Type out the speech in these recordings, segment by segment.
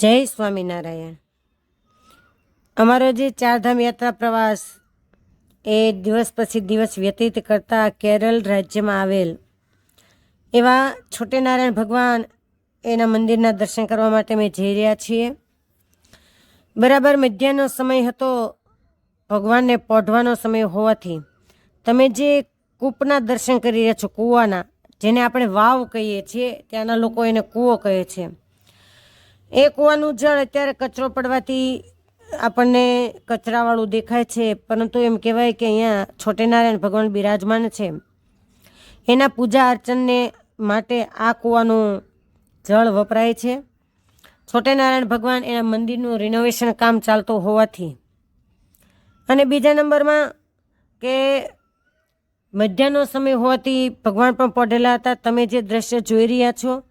જય સ્વામિનારાયણ. અમારો જે ચારધામ યાત્રા પ્રવાસ એ દિવસ પછી દિવસ વ્યતીત કરતા કેરળ રાજ્યમાં આવેલ એવા છોટેનારાયણ ભગવાન એના મંદિરના દર્શન કરવા માટે અમે જઈ રહ્યા છીએ. બરાબર મધ્યાહનો સમય હતો ભગવાનને પોઢવાનો સમય હોવાથી. તમે જે કૂપના દર્શન કરી રહ્યા છો, કૂવાના, જેને આપણે વાવ કહીએ છીએ, ત્યાંના લોકો એને કૂવો કહે છે. એ કૂવાનું જળ અત્યારે કચરો પડવાથી આપણને કચરાવાળું દેખાય છે, પરંતુ એમ કહેવાય કે અહીંયા છોટેનારાયણ ભગવાન બિરાજમાન છે. એના પૂજા અર્ચનને માટે આ કૂવાનું જળ વપરાય છે. છોટેનારાયણ ભગવાન એના મંદિરનું રિનોવેશન કામ ચાલતું હોવાથી. અને બીજા નંબરમાં કે મધ્યાહનો સમય હોવાથી ભગવાન પણ પડેલા હતા. તમે જે દ્રશ્ય જોઈ રહ્યા છો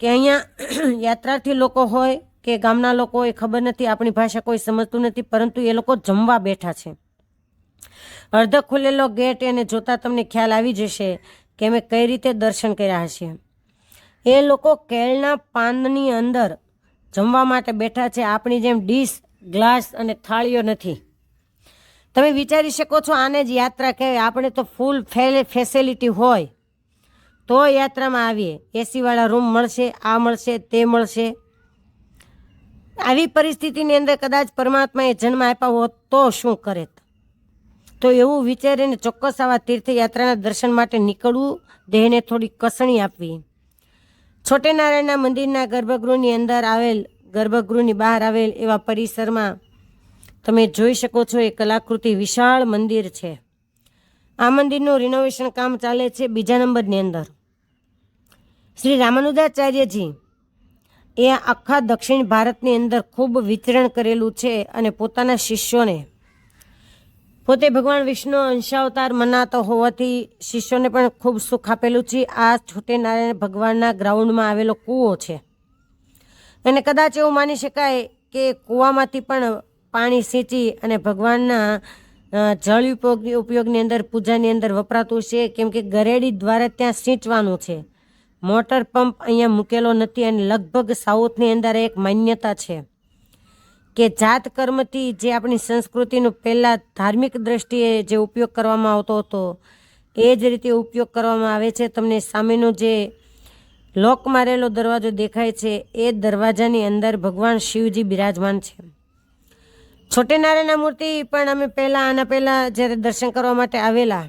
કે અહીંયા યાત્રાર્થી લોકો હોય કે ગામના લોકો એ ખબર નથી, આપણી ભાષા કોઈ સમજતું નથી, પરંતુ એ લોકો જમવા બેઠા છે. અર્ધ ખુલેલો ગેટ એને જોતાં તમને ખ્યાલ આવી જશે કે અમે કઈ રીતે દર્શન કર્યા હશે. એ લોકો કેળના પાનની અંદર જમવા માટે બેઠા છે. આપણી જેમ ડીશ, ગ્લાસ અને થાળીઓ નથી. તમે વિચારી શકો છો, આને જ યાત્રા કહેવાય. આપણે તો ફૂલ ફેસિલિટી હોય. તો યાત્રામાં આવીએ. એસીવાળા રૂમ મળશે, આ મળશે, તે મળશે. આવી પરિસ્થિતિની અંદર કદાચ પરમાત્માએ જન્મ આપ્યા હોત તો શું કરે તો? એવું વિચારીને ચોક્કસ આવા તીર્થયાત્રાના દર્શન માટે નીકળવું, દેહને થોડી કસણી આપવી. છોટેનારાયણના મંદિરના ગર્ભગૃહની અંદર આવેલ, ગર્ભગૃહની બહાર આવેલ એવા પરિસરમાં તમે જોઈ શકો છો એ કલાકૃતિ વિશાળ મંદિર છે. આ મંદિરનું રિનોવેશન કામ ચાલે છે બીજા નંબરની અંદર. શ્રી રામાનુજાચાર્યજી, એ આખા દક્ષિણ ભારતની અંદર ખૂબ વિચરણ કરેલું છે અને પોતાના શિષ્યોને. પોતે ભગવાન વિષ્ણુ અંશાવતાર મનાતો હોવાથી શિષ્યોને પણ ખૂબ સુખ આપેલું છે. આ છૂટેનારાયણ ભગવાનના ગ્રાઉન્ડમાં આવેલો કૂવો છે. અને કદાચ એવું માની શકાય કે કૂવામાંથી પણ પાણી સિંચી અને ભગવાનના જળ ઉપયોગ ઉપયોગની અંદર, પૂજાની અંદર વપરાતું છે. કેમ કે ગરેડી દ્વારા ત્યાં સિંચવાનું છે. મોટર પંપ અહીંયા મૂકેલો નથી અને લગભગ સાઉથની અંદર એક માન્યતા છે કે જાત કર્મથી જે આપણી સંસ્કૃતિનો પહેલાં ધાર્મિક દ્રષ્ટિએ જે ઉપયોગ કરવામાં આવતો હતો, એ જ રીતે ઉપયોગ કરવામાં આવે છે. તમને સામેનો જે લોક મારેલો દરવાજો દેખાય છે, એ દરવાજાની અંદર ભગવાન શિવજી બિરાજમાન છે. છોટેનારાયણના મૂર્તિ પણ અમે પહેલાં, આના પહેલાં જ્યારે દર્શન કરવા માટે આવેલા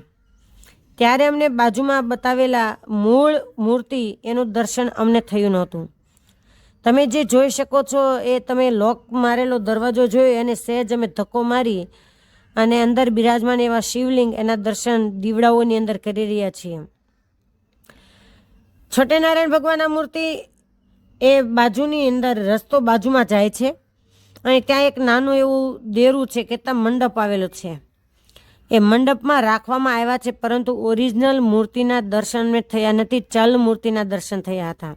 ત્યારે અમને બાજુમાં બતાવેલા મૂળ મૂર્તિ એનું દર્શન અમને થયું નહોતું. તમે જે જોઈ શકો છો એ તમે લોક મારેલો દરવાજો જોયો અને સહેજ અમે ધક્કો મારી અને અંદર બિરાજમાન એવા શિવલિંગ એના દર્શન દીવડાઓની અંદર કરી રહ્યા છીએ. છોટેનારાયણ ભગવાનના મૂર્તિ એ બાજુની અંદર રસ્તો બાજુમાં જાય છે અને ત્યાં એક નાનું એવું દેરું છે કે ત્યાં મંડપ આવેલો છે. એ મંડપમાં રાખવામાં આવ્યા છે, પરંતુ ઓરિજિનલ મૂર્તિના દર્શન થયા નથી, ચલ મૂર્તિના દર્શન થયા હતા.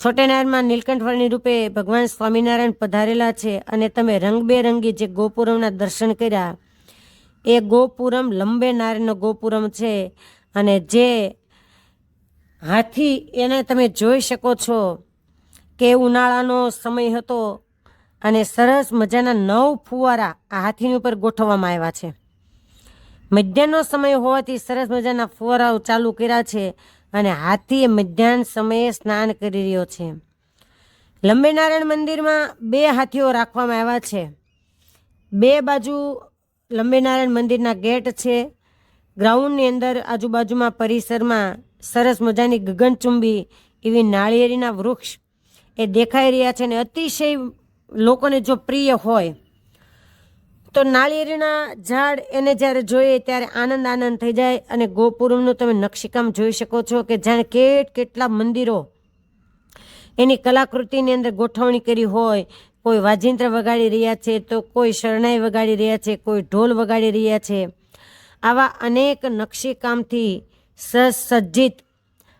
છોટેનારમાં નીલકંઠવર્ણી રૂપે ભગવાન સ્વામિનારાયણ પધારેલા છે અને તમે રંગબેરંગી જે ગોપુરમના દર્શન કર્યા, એ ગોપુરમ લંબે નારાયણનો ગોપુરમ છે અને જે હાથી એને તમે જોઈ શકો છો કે ઉનાળાનો સમય હતો અને સરસ મજાના નવ ફુવારા આ હાથીની ઉપર ગોઠવવામાં આવ્યા છે. મધ્યાહનો સમય હોવાથી સરસ મજાના ફુવારાઓ ચાલુ કર્યા છે અને હાથી મધ્યાહન સમયે સ્નાન કરી રહ્યો છે. લંબેનારાયણ મંદિરમાં બે હાથીઓ રાખવામાં આવ્યા છે. બે બાજુ લંબેનારાયણ મંદિરના ગેટ છે. ગ્રાઉન્ડની અંદર આજુબાજુમાં પરિસરમાં સરસ મજાની ગગનચુંબી એવી નાળિયેરીના વૃક્ષ એ દેખાઈ રહ્યા છે અને અતિશય લોકોને જો પ્રિય હોય તો નાળિયેરીના ઝાડ એને જ્યારે જોઈએ ત્યારે આનંદ આનંદ થઈ જાય અને ગોપુરમનું તમે નકશીકામ જોઈ શકો છો કે જાણે કેટ કેટલા મંદિરો એની કલાકૃતિની અંદર ગોઠવણી કરી હોય, કોઈ વાજિંત્ર વગાડી રહ્યા છે, તો કોઈ શરણાઈ વગાડી રહ્યા છે, કોઈ ઢોલ વગાડી રહ્યા છે. આવા અનેક નકશીકામથી સસજ્જિત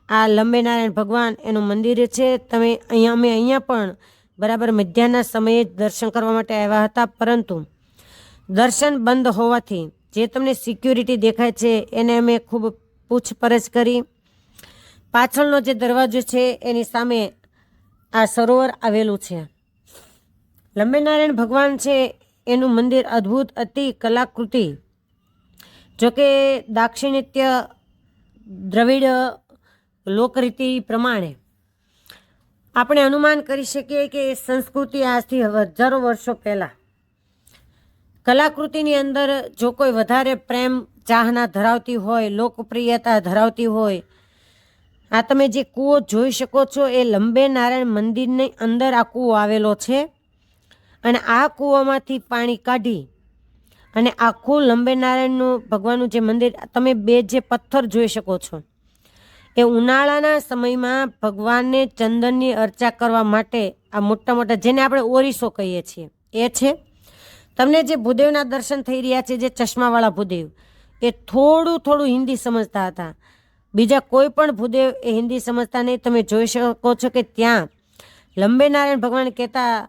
આ લંબેનારાયણ ભગવાન એનું મંદિર છે. તમે અહીંયા, અમે અહીંયા પણ બરાબર મધ્યાહના સમયે દર્શન કરવા માટે આવ્યા હતા, પરંતુ દર્શન બંધ હોવાથી જે તમને સિક્યુરિટી દેખાય છે, એને અમે ખૂબ પૂછપરછ કરી. પાછળનો જે દરવાજો છે, એની સામે આ સરોવર આવેલું છે. લંબેનારાયણ ભગવાન છે, એનું મંદિર અદ્ભુત અતિ કલાકૃતિ. જોકે દાક્ષિણાત્ય દ્રવિડ લોકરીતિ પ્રમાણે આપણે અનુમાન કરી શકીએ કે સંસ્કૃતિ આજથી હજારો વર્ષો પહેલાં કલાકૃતિની અંદર જો કોઈ વધારે પ્રેમ ચાહના ધરાવતી હોય, લોકપ્રિયતા ધરાવતી હોય, આ તમે જે કૂવો જોઈ શકો છો, એ લંબે નારાયણ મંદિરની અંદર આ કૂવો આવેલો છે. અને આ કૂવામાંથી પાણી કાઢી અને આખું લંબે નારાયણનું ભગવાનનું જે મંદિર, તમે બે જે પથ્થર જોઈ શકો છો, એ ઉનાળાના સમયમાં ભગવાનને ચંદનની અર્ચા કરવા માટે, આ મોટા મોટા જેને આપણે ઓરિસો કહીએ છીએ, એ છે. તમને જે ભૂદેવના દર્શન થઈ રહ્યા છે, જે ચશ્માવાળા ભૂદેવ, એ થોડું થોડું હિન્દી સમજતા હતા. બીજા કોઈ પણ ભૂદેવ એ હિન્દી સમજતા નહીં. તમે જોઈ શકો છો કે ત્યાં લંબે નારાયણ ભગવાન કહેતા,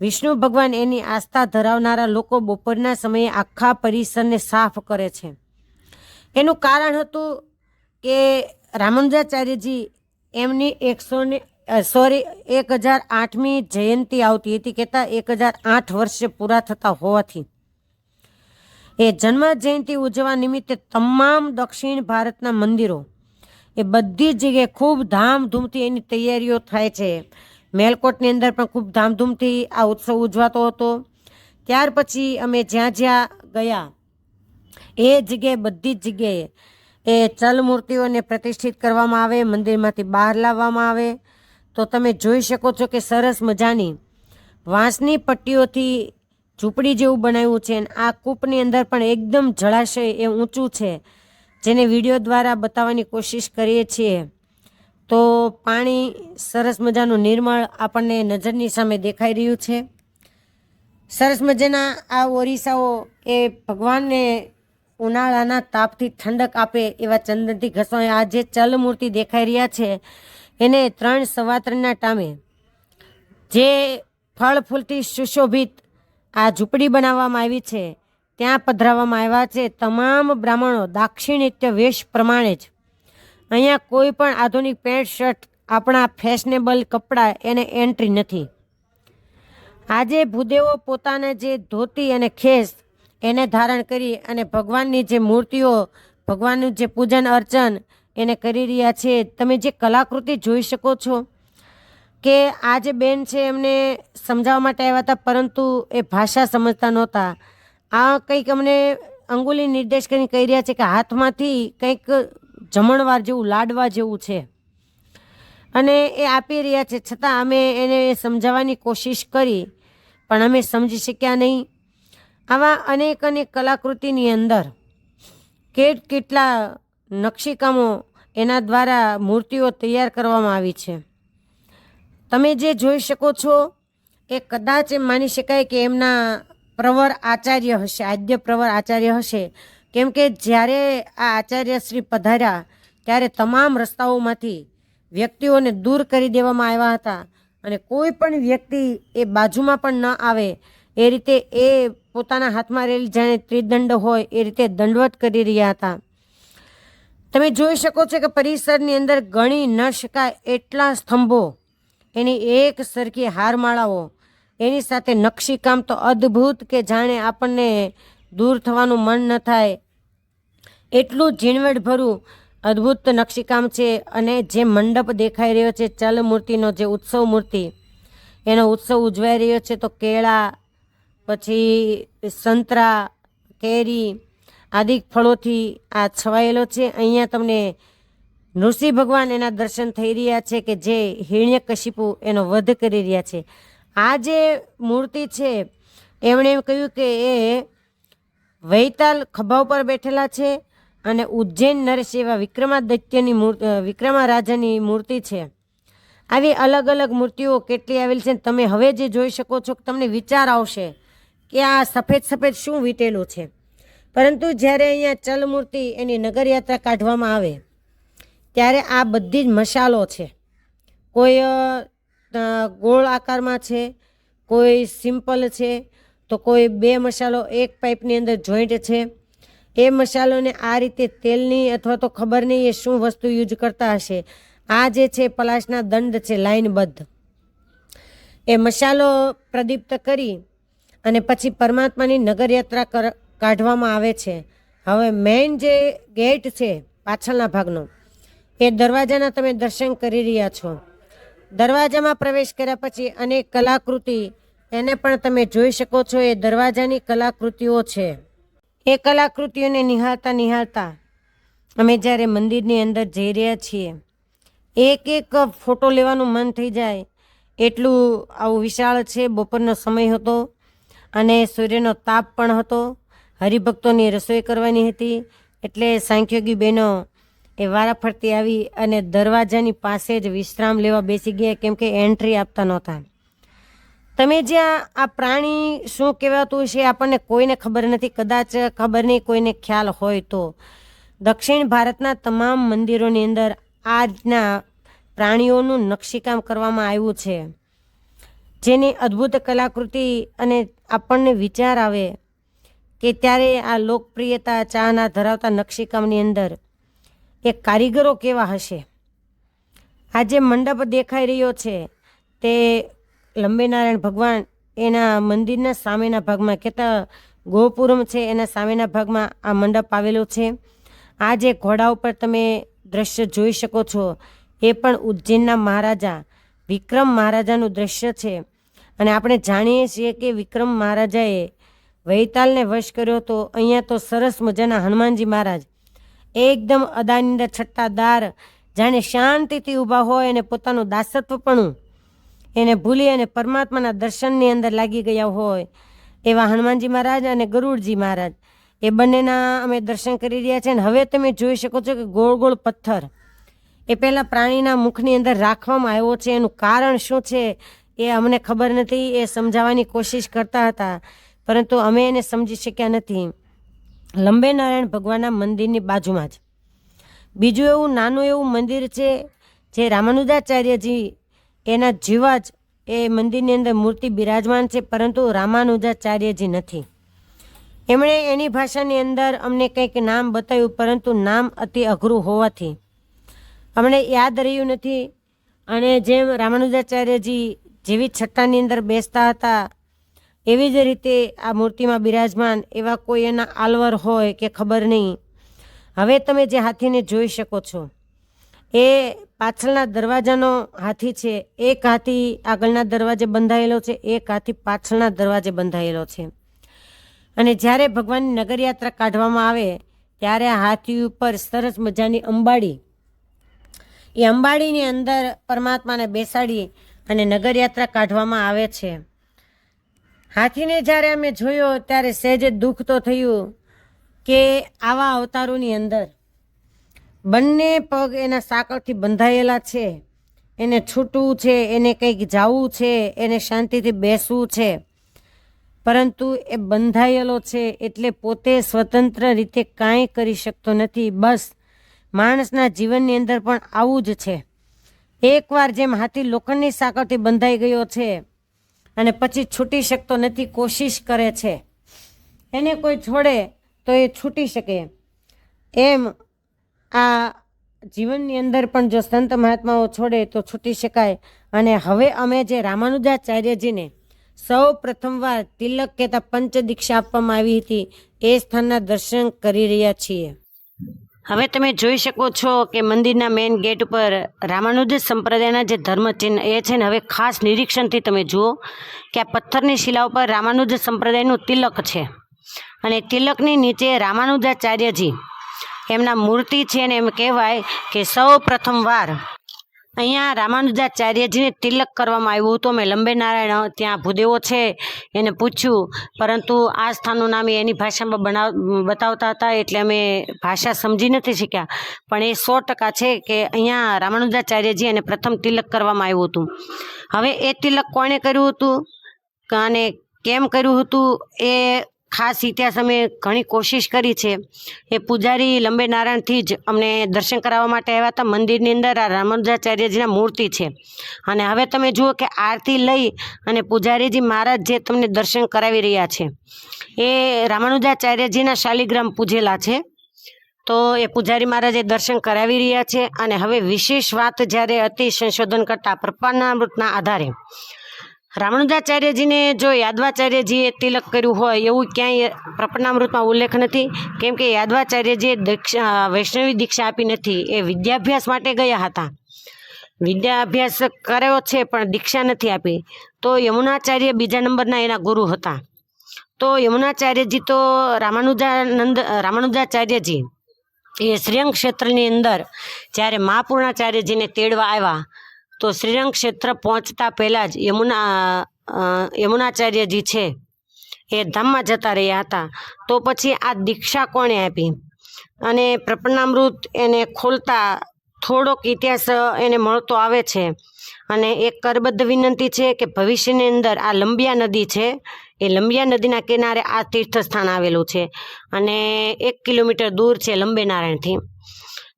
વિષ્ણુ ભગવાન એની આસ્થા ધરાવનારા લોકો બપોરના સમયે આખા પરિસરને સાફ કરે છે. એનું કારણ હતું કે રામંદ્રાચાર્યજી એમની એકસો ને સોરી એક હજાર આઠમી જયંતિ આવતી હતી કહેતા એક હજાર આઠ વર્ષે પૂરા થતા હોવાથી. એ જન્મ જયંતિ ઉજવવા નિમિત્તે તમામ દક્ષિણ ભારતના મંદિરો, એ બધી જગ્યાએ ખૂબ ધામધૂમથી એની તૈયારીઓ થાય છે. મેલકોટની અંદર પણ ખૂબ ધામધૂમથી આ ઉત્સવ ઉજવાતો હતો. ત્યાર પછી અમે જ્યાં જ્યાં ગયા, એ જગ્યાએ બધી જ જગ્યાએ એ ચલ મૂર્તિઓને પ્રતિષ્ઠિત કરવામાં આવે, મંદિરમાંથી બહાર લાવવામાં આવે. તો તમે જોઈ શકો છો કે સરસ મજાની વાંસની પટ્ટીઓથી ઝૂંપડી જેવું બનાવ્યું છે અને આ કૂપની અંદર પણ એકદમ જળાશય એ ઊંચું છે, જેને વીડિયો દ્વારા બતાવવાની કોશિશ કરીએ છીએ. તો પાણી સરસ મજાનું નિર્મળ આપણને નજરની સામે દેખાઈ રહ્યું છે. સરસ મજાના આ ઓરિસાઓ એ ભગવાનને ઉનાળાના તાપથી ઠંડક આપે એવા ચંદનથી ઘસવા આ જે ચલમૂર્તિ દેખાઈ રહ્યા છે. એને ત્રણ સવા ત્રણના ટામે જે ફળ ફૂલથી સુશોભિત આ ઝૂંપડી બનાવવામાં આવી છે, ત્યાં પધરાવવામાં આવ્યા છે તમામ બ્રાહ્મણો દાક્ષિણિત્ય વેશ પ્રમાણે જ. અહીંયા કોઈ પણ આધુનિક પેન્ટ, શર્ટ, આપણા ફેશનેબલ કપડાં એને એન્ટ્રી નથી. આજે ભૂદેવો પોતાના જે ધોતી અને ખેસ એને ધારણ કરી અને ભગવાનની જે મૂર્તિઓ, ભગવાનનું જે પૂજન અર્ચન એને કરી રહ્યા છે. તમે જે કલાકૃતિ જોઈ શકો છો કે આ જે બેન છે એમને સમજાવવા માટે આવ્યા હતા, પરંતુ એ ભાષા સમજતા નહોતા. આ કંઈક અમને અંગુલી નિર્દેશ કરીને કહી રહ્યા છે કે હાથમાંથી કંઈક જમણવાર જેવું, લાડવા જેવું છે. અને એ આપી રહ્યા છે. છતાં અમે એને સમજાવવાની કોશિશ કરી, પણ અમે સમજી શક્યા નહીં. આવા અનેક અનેક કલાકૃતિની અંદર કેટ કેટલા નકશીકામો એના દ્વારા મૂર્તિઓ તૈયાર કરવામાં આવી છે. તમે જે જોઈ શકો છો, એ કદાચ એમ માની શકાય કે એમના પ્રવર આચાર્ય હશે, આદ્ય પ્રવર આચાર્ય હશે. કેમ કે જ્યારે આ આચાર્ય શ્રી પધાર્યા, ત્યારે તમામ રસ્તાઓમાંથી વ્યક્તિઓને દૂર કરી દેવામાં આવ્યા હતા અને કોઈ પણ વ્યક્તિ એ બાજુમાં પણ ન આવે, એ રીતે એ પોતાના હાથમાં રહેલી જાણે ત્રિદંડ હોય, એ રીતે દંડવત કરી રહ્યા હતા. તમે જોઈ શકો છો કે પરિસરની અંદર ગણી ન શકાય એટલા સ્તંભો. એની એક સરખી હારમાળાઓ. એની સાથે નકશીકામ તો અદ્ભુત કે જાણે આપણને દૂર થવાનું મન ન થાય. એટલું ઝીણવટભરું અદ્ભુત નકશીકામ છે અને જે મંડપ દેખાઈ રહ્યો છે ચલ મૂર્તિનો, જે ઉત્સવ મૂર્તિ. એનો ઉત્સવ ઉજવાઈ રહ્યો છે તો કેળા, પછી સંતરા, કેરી આદિ ફળોથી આ છવાયેલો છે. અહીંયા તમને નૃસિંહ ભગવાન એના દર્શન થઈ રહ્યા છે કે જે હિરણ્યકશિપુ એનો વધ કરી રહ્યા છે. આ જે મૂર્તિ છે, એમણે કહ્યું કે એ વૈતાલ ખભા ઉપર બેઠેલા છે અને ઉજ્જૈન નરેશ એવા વિક્રમાદિત્યની મૂર્તિ વિક્રમા રાજાની મૂર્તિ છે. આવી અલગ અલગ મૂર્તિઓ કેટલી આવેલી છે તમે હવે જે જોઈ શકો છો તમને વિચાર આવશે કે આ સફેદ સફેદ શું વીટેલું છે. પરંતુ જ્યારે અહીંયા ચલમૂર્તિ એની નગરયાત્રા કાઢવામાં આવે, ત્યારે આ બધી જ મશાલો છે. કોઈ ગોળ આકારમાં છે, કોઈ સિમ્પલ છે, તો કોઈ બે મસાલો એક પાઇપની અંદર જોઈન્ટ છે. એ મસાલોને આ રીતે તેલની અથવા તો ખબર નહીં એ શું વસ્તુ યુઝ કરતા હશે. આ જે છે પલાશના દંડ છે લાઇનબદ્ધ. એ મસાલો પ્રદીપ્ત કરી અને પછી પરમાત્માની નગરયાત્રા કર કાઢવામાં આવે છે. હવે મેઇન જે ગેટ છે પાછળના ભાગનો, એ દરવાજાના તમે દર્શન કરી રહ્યા છો. દરવાજામાં પ્રવેશ કર્યા પછી અનેક કલાકૃતિ, એને પણ તમે જોઈ શકો છો, એ દરવાજાની કલાકૃતિઓ છે. એ કલાકૃતિઓને નિહાળતા નિહાળતા અમે જ્યારે મંદિરની અંદર જઈ રહ્યા છીએ, એક એક ફોટો લેવાનું મન થઈ જાય. એટલું આવું વિશાળ છે, બપોરનો સમય હતો અને સૂર્યનો તાપ પણ હતો. હરિભક્તોની રસોઈ કરવાની હતી. એટલે સાંખ્યોગી બહેનો એ વારાફરતી આવી અને દરવાજાની પાસે જ વિશ્રામ લેવા બેસી ગયા કેમ કે એન્ટ્રી આપતા નહોતા. તમે જ્યાં આ પ્રાણી શું કહેવાતું છે આપણને કોઈને ખબર નથી. કદાચ ખબર નહીં, કોઈને ખ્યાલ હોય તો. દક્ષિણ ભારતના તમામ મંદિરોની અંદર આ રીતના પ્રાણીઓનું નકશીકામ કરવામાં આવ્યું છે. જેની અદ્ભુત કલાકૃતિ અને આપણને વિચાર આવે કે ત્યારે આ લોકપ્રિયતા ચાના ધરાવતા નકશીકામની અંદર એ કારીગરો કેવા હશે? આ જે મંડપ દેખાઈ રહ્યો છે, તે લંબેનારાયણ ભગવાન એના મંદિરના સામેના ભાગમાં કહેતા ગોપુરમ છે, એના સામેના ભાગમાં આ મંડપ આવેલો છે. આ જે ઘોડા ઉપર તમે દ્રશ્ય જોઈ શકો છો, એ પણ ઉજ્જૈનના મહારાજા, વિક્રમ મહારાજાનું દ્રશ્ય છે. અને આપણે જાણીએ છીએ કે વિક્રમ મહારાજાએ વૈતાલને વશ કર્યો તો અહીંયા તો સરસ મજાના હનુમાનજી મહારાજ. એકદમ અદાની અંદર છટ્ટાદાર જાણે શાંતિથી ઊભા હોય અને પોતાનું દાસત્વપણું એને ભૂલી અને પરમાત્માના દર્શનની અંદર લાગી ગયા હોય, એવા હનુમાનજી મહારાજ અને ગરુડજી મહારાજ. એ બંનેના અમે દર્શન કરી રહ્યા છીએ અને હવે તમે જોઈ શકો છો કે ગોળ ગોળ પથ્થર. એ પહેલાં પ્રાણીના મુખની અંદર રાખવામાં આવ્યો છે. એનું કારણ શું છે એ અમને ખબર નથી. એ સમજાવવાની કોશિશ કરતા હતા. પરંતુ અમે એને સમજી શક્યા નથી. લંબે નારાયણ ભગવાનના મંદિરની બાજુમાં જ. બીજું એવું નાનું એવું મંદિર છે, જે રામાનુજાચાર્યજી એના જેવા જ એ મંદિરની અંદર મૂર્તિ બિરાજમાન છે, પરંતુ રામાનુજાચાર્યજી નથી. એમણે એની ભાષાની અંદર અમને કંઈક નામ બતાવ્યું, પરંતુ નામ અતિ અઘરું હોવાથી. અમને યાદ રહ્યું નથી. અને જેમ રામાનુજાચાર્યજી જેવી છટ્ટાની અંદર બેસતા હતા એવી જ રીતે આ મૂર્તિમાં બિરાજમાન એવા કોઈ એના આલવર હોય કે ખબર નહીં. હવે તમે જે હાથીને જોઈ શકો છો, એ પાછળના દરવાજાનો હાથી છે, એક હાથી આગળના દરવાજે બંધાયેલો છે, એક હાથી પાછળના દરવાજે બંધાયેલો છે. અને જ્યારે ભગવાનની નગરયાત્રા કાઢવામાં આવે, ત્યારે હાથી ઉપર સરસ મજાની અંબાડી, એ અંબાડીની અંદર પરમાત્માને બેસાડી અને નગરયાત્રા કાઢવામાં આવે છે. હાથીને જ્યારે અમે જોયો ત્યારે સહેજે દુઃખ તો થયું કે આવા અવતારોની અંદર બંને પગ એના સાંકળથી બંધાયેલા છે. એને છૂટવું છે, એને કંઈક જાવું છે, એને શાંતિથી બેસવું છે. પરંતુ એ બંધાયેલો છે એટલે પોતે સ્વતંત્ર રીતે કાંઈ કરી શકતો નથી. બસ માણસના જીવનની અંદર પણ આવું જ છે. એકવાર જેમ હાથી લોખંડની સાંકળથી બંધાઈ ગયો છે અને પછી છૂટી શકતો નથી, કોશિશ કરે છે. એને કોઈ છોડે તો એ છૂટી શકે. એમ આ જીવનની અંદર પણ જો સંત મહાત્માઓ છોડે તો છૂટી શકાય. અને હવે અમે જે રામાનુજાચાર્યજીને સૌ પ્રથમવાર તિલક કહેતા પંચ દીક્ષા આપવામાં આવી હતી, એ સ્થાનના દર્શન કરી રહ્યા છીએ. હવે તમે જોઈ શકો છો કે મંદિરના મેઇન ગેટ ઉપર રામાનુજ સંપ્રદાયના જે ધર્મચિહ્ન એ છે ને, હવે ખાસ નિરીક્ષણથી તમે જુઓ કે આ પથ્થરની શિલા ઉપર રામાનુજ સંપ્રદાયનું તિલક છે. અને તિલકની નીચે રામાનુજાચાર્યજી, એમના મૂર્તિ છે ને, એમ કહેવાય કે સૌ પ્રથમવાર અહીંયા રામાનુજાચાર્યજીને તિલક કરવામાં આવ્યું હતું. અમે લંબે નારાયણ ત્યાં ભૂદેવો છે એને પૂછ્યું. પરંતુ આ સ્થાનનું નામ એની ભાષામાં બનાવ, બતાવતા હતા એટલે અમે ભાષા સમજી નથી શક્યા. પણ એ સો ટકા છે કે અહીંયા રામાનુજાચાર્યજી એને પ્રથમ તિલક કરવામાં આવ્યું હતું. હવે એ તિલક કોણે કર્યું હતું? અને કેમ કર્યું હતું? એ ખાસ ઇતિહાસ અમે ઘણી કોશિશ કરી છે. એ પૂજારી લંબે નારાયણથી જ અમને દર્શન કરાવવા માટે આવ્યા હતા. મંદિરની અંદર આ રામાનુજાચાર્યજીના મૂર્તિ છે. અને હવે તમે જુઓ કે આરતી લઈ અને પૂજારીજી મહારાજ જે તમને દર્શન કરાવી રહ્યા છે, એ રામાનુજાચાર્યજીના શાલિગ્રામ પૂજેલા છે. તો એ પૂજારી મહારાજે દર્શન કરાવી રહ્યા છે અને હવે વિશેષ વાત જ્યારે અતિ સંશોધન કરતા પ્રપાનામૃતના આધારે રામાનુજાચાર્યજીને જો યાદવાચાર્યજીએ તિલક કર્યું હોય, એવું ક્યાંય પ્રપન્નામૃતમાં ઉલ્લેખ નથી. કેમ કે યાદવાચાર્યજીએ દીક્ષા વૈષ્ણવી દીક્ષા આપી નથી. એ વિદ્યાભ્યાસ માટે ગયા હતા. વિદ્યાભ્યાસ કર્યો છે, પણ દીક્ષા નથી આપી. તો યમુનાચાર્ય બીજા નંબરના એના ગુરુ હતા. તો યમુનાચાર્યજી તો રામાનુજાનંદ, રામાનુજાચાર્યજી એ શ્રીયંગ ક્ષેત્રની અંદર જ્યારે મહાપૂર્ણાચાર્યજીને તેડવા આવ્યા તો શ્રીરંગ ક્ષેત્ર પહોંચતા પહેલાં જ યમુના યમુનાચાર્યજી છે એ ધામમાં જતા રહ્યા હતા. તો પછી આ દીક્ષા કોણે આપી? અને પ્રપન્નામૃત એને ખોલતા થોડોક ઇતિહાસ એને મળતો આવે છે. અને એક કરબદ્ધ વિનંતી છે કે ભવિષ્યની અંદર આ લંબિયા નદી છે, એ લંબિયા નદીના કિનારે આ તીર્થસ્થાન આવેલું છે. અને એક કિલોમીટર દૂર છે લંબે નારાયણથી.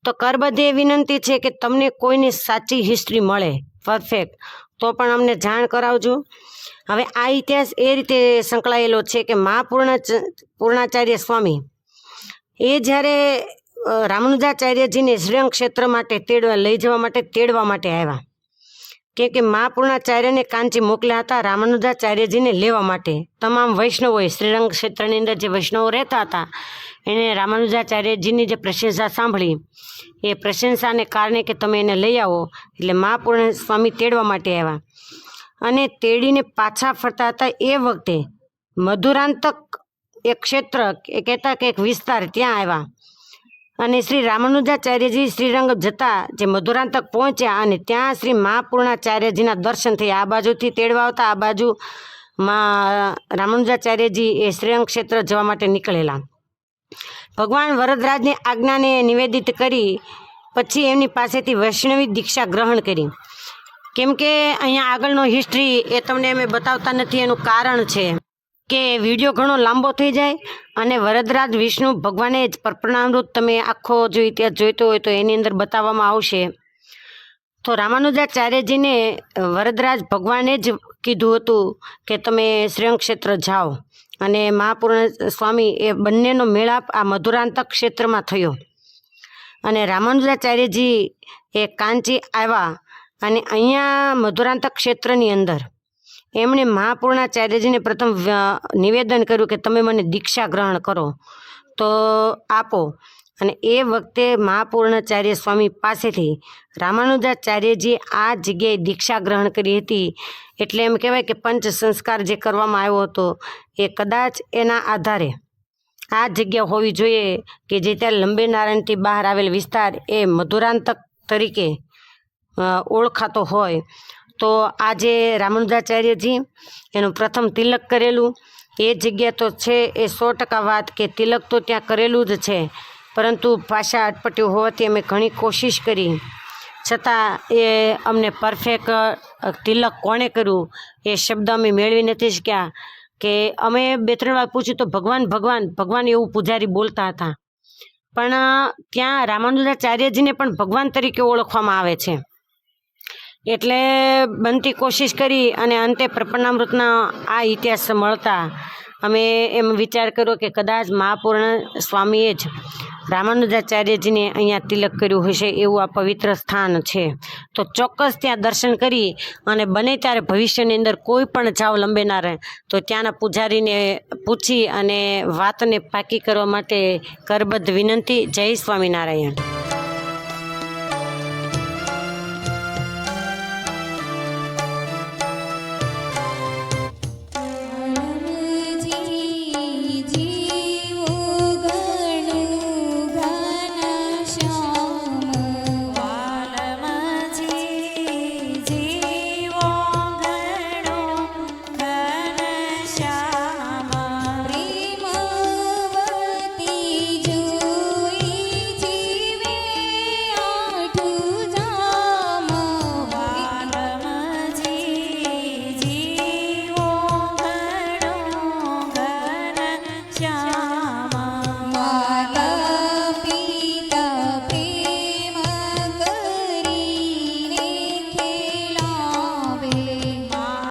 તો કરબદ્ધ વિનંતી છે કે તમને કોઈની સાચી હિસ્ટ્રી મળે. પરફેક્ટ તો પણ અમને જાણ કરાવજો. હવે આ ઇતિહાસ એ રીતે સંકળાયેલો છે કે મહાપૂર્ણ પૂર્ણાચાર્ય સ્વામી, એ જ્યારે રામાનુજાચાર્યજીને શ્રીરંગ ક્ષેત્ર માટે તેડવા, લઈ જવા માટે તેડવા માટે આવ્યા, કે કે મહાપૂર્ણાચાર્યને કાંચી મોકલ્યા હતા રામાનુજાચાર્યજીને લેવા માટે. તમામ વૈષ્ણવોએ શ્રીરંગ ક્ષેત્રની અંદર જે વૈષ્ણવો રહેતા હતા એને રામાનુજાચાર્યજીની જે પ્રશંસા સાંભળી, એ પ્રશંસાને કારણે કે તમે એને લઈ આવો, એટલે મહાપૂર્ણ સ્વામી તેડવા માટે આવ્યા. અને તેડીને પાછા ફરતા હતા એ વખતે મધુરાંતક એક ક્ષેત્ર એ કહેતા કે એક વિસ્તાર ત્યાં આવ્યા. અને શ્રી રામાનુજાચાર્યજી શ્રીરંગ જતા જે મધુરાંતક પહોંચ્યા અને ત્યાં શ્રી મહાપૂર્ણાચાર્યજીના દર્શન થયા. આ બાજુથી તેડવા આવતા, આ બાજુ માં રામાનુજાચાર્યજી એ શ્રીરંગ ક્ષેત્ર જવા માટે નીકળેલા. ભગવાન વરદરાજની આજ્ઞાને નિવેદિત કરી પછી એમની પાસેથી વૈષ્ણવી દીક્ષા ગ્રહણ કરી. કેમ કે અહીંયા આગળનો હિસ્ટ્રી એ તમને અમે બતાવતા નથી, એનું કારણ છે કે વીડિયો ઘણો લાંબો થઈ જાય અને વરદરાજ વિષ્ણુ ભગવાને જ પરપ્રણામૃત તમે આખો જો ઇતિહાસ જોઈતો હોય તો એની અંદર બતાવવામાં આવશે. તો રામાનુજાચાર્યજીને વરદરાજ ભગવાને જ કીધું હતું કે તમે શ્રેયંગ ક્ષેત્ર જાઓ. અને મહાપૂર્ણ સ્વામી એ બંનેનો મેળાપ આ મધુરાંતક ક્ષેત્રમાં થયો. અને રામાનુજાચાર્યજી એ કાંચી આવ્યા અને અહીંયા મધુરાંતક ક્ષેત્રની અંદર. એમણે મહાપૂર્ણાચાર્યજીને પ્રથમ નિવેદન કર્યું કે તમે મને દીક્ષા ગ્રહણ કરો. તો આપો. અને એ વખતે મહાપૂર્ણાચાર્ય સ્વામી પાસેથી રામાનુજાચાર્યજી આ જગ્યાએ દીક્ષા ગ્રહણ કરી હતી. એટલે એમ કહેવાય કે પંચ સંસ્કાર જે કરવામાં આવ્યો હતો, એ કદાચ એના આધારે આ જગ્યા હોવી જોઈએ કે જે ત્યાં લંબે નારાયણથી બહાર આવેલ વિસ્તાર એ મધુરાંતક તરીકે ઓળખાતો હોય. તો આજે રામાનુજાચાર્યજી એનું પ્રથમ તિલક કરેલું. એ જગ્યા તો છે એ સો ટકા વાત કે તિલક તો ત્યાં કરેલું જ છે. પરંતુ ભાષા અટપટ્યું હોવાથી અમે ઘણી કોશિશ કરી. છતાં એ અમને પરફેક્ટ તિલક કોણે કર્યું? એ શબ્દ અમે મેળવી નથી શક્યા. કે અમે બે ત્રણ વાર પૂછ્યું તો ભગવાન ભગવાન ભગવાન એવું પૂજારી બોલતા હતા. પણ ત્યાં રામાનુજાચાર્યજીને પણ ભગવાન તરીકે ઓળખવામાં આવે છે. એટલે બનતી કોશિશ કરી અને અંતે પ્રપન્નામૃતના આ ઇતિહાસ મળતા અમે એમ વિચાર કર્યો કે કદાચ મહાપૂર્ણ સ્વામીએ જ રામાનુજાચાર્યજીને અહીંયા તિલક કર્યું હશે એવું આ પવિત્ર સ્થાન છે. તો ચોક્કસ ત્યાં દર્શન કરી અને બને ત્યારે ભવિષ્યની અંદર કોઈ પણ જાવ લંબેનાર તો ત્યાંના પૂજારીને પૂછી અને વાતને પાકી કરવા માટે કરબદ્ધ વિનંતી. જય સ્વામિનારાયણ.